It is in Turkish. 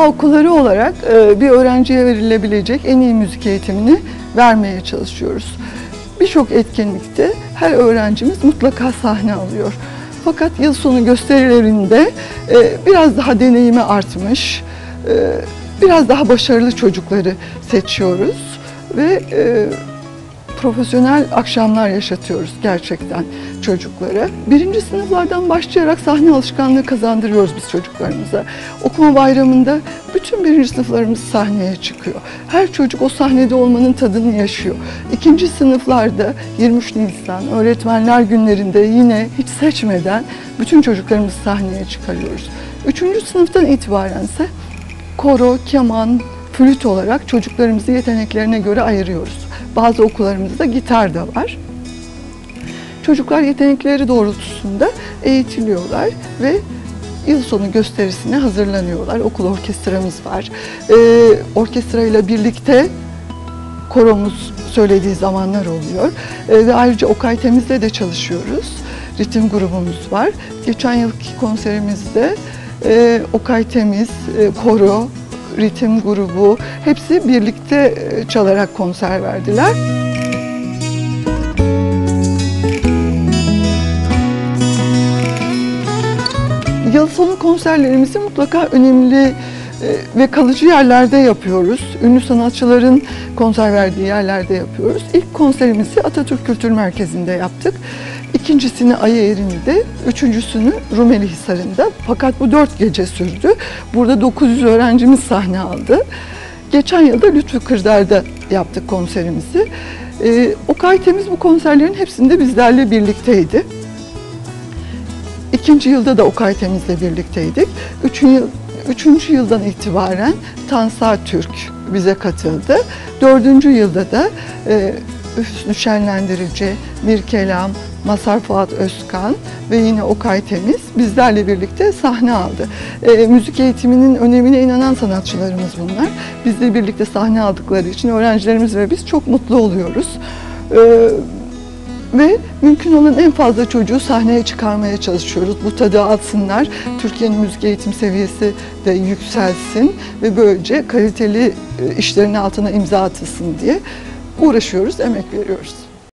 Doğa okulları olarak e, bir öğrenciye verilebilecek en iyi müzik eğitimini vermeye çalışıyoruz. Birçok etkinlikte her öğrencimiz mutlaka sahne alıyor. Fakat yıl sonu gösterilerinde e, biraz daha deneyimi artmış, e, biraz daha başarılı çocukları seçiyoruz ve profesyonel akşamlar yaşatıyoruz gerçekten çocuklara. Birinci sınıflardan başlayarak sahne alışkanlığı kazandırıyoruz biz çocuklarımıza. Okuma bayramında bütün birinci sınıflarımız sahneye çıkıyor. Her çocuk o sahnede olmanın tadını yaşıyor. İkinci sınıflarda 23 Nisan öğretmenler günlerinde yine hiç seçmeden bütün çocuklarımızı sahneye çıkarıyoruz. Üçüncü sınıftan itibarense koro, keman, flüt olarak çocuklarımızı yeteneklerine göre ayırıyoruz. Bazı okullarımızda gitar da var. Çocuklar yetenekleri doğrultusunda eğitiliyorlar ve yıl sonu gösterisine hazırlanıyorlar. Okul orkestramız var. Ee, orkestra ile birlikte koromuz söylediği zamanlar oluyor. Ee, ve ayrıca Okay Temiz'le de çalışıyoruz. Ritim grubumuz var. Geçen yılki konserimizde e, Okay Temiz, e, koro, ritim grubu hepsi birlikte e, çalarak konser verdiler. Yıl sonu konserlerimizi mutlaka önemli ve kalıcı yerlerde yapıyoruz. Ünlü sanatçıların konser verdiği yerlerde yapıyoruz. İlk konserimizi Atatürk Kültür Merkezi'nde yaptık. İkincisini Ayıeri'nde, üçüncüsünü Rumeli Hisarı'nda. Fakat bu dört gece sürdü. Burada 900 öğrencimiz sahne aldı. Geçen yılda Lütfü Kırdar'da yaptık konserimizi. Ee, Okay Temiz bu konserlerin hepsinde bizlerle birlikteydi. İkinci yılda da Okay Temiz'le birlikteydik. Üçüncü, yıl, üçüncü yıldan itibaren Tansa Türk bize katıldı. Dördüncü yılda da e, Hüsnü Şenlendirici, Bir Kelam, Masar Fuat Özkan ve yine Okay Temiz bizlerle birlikte sahne aldı. E, müzik eğitiminin önemine inanan sanatçılarımız bunlar. Bizle birlikte sahne aldıkları için öğrencilerimiz ve biz çok mutlu oluyoruz. E, ve mümkün olan en fazla çocuğu sahneye çıkarmaya çalışıyoruz. Bu tadı alsınlar, Türkiye'nin müzik eğitim seviyesi de yükselsin ve böylece kaliteli e, işlerin altına imza atılsın diye uğraşıyoruz, emek veriyoruz.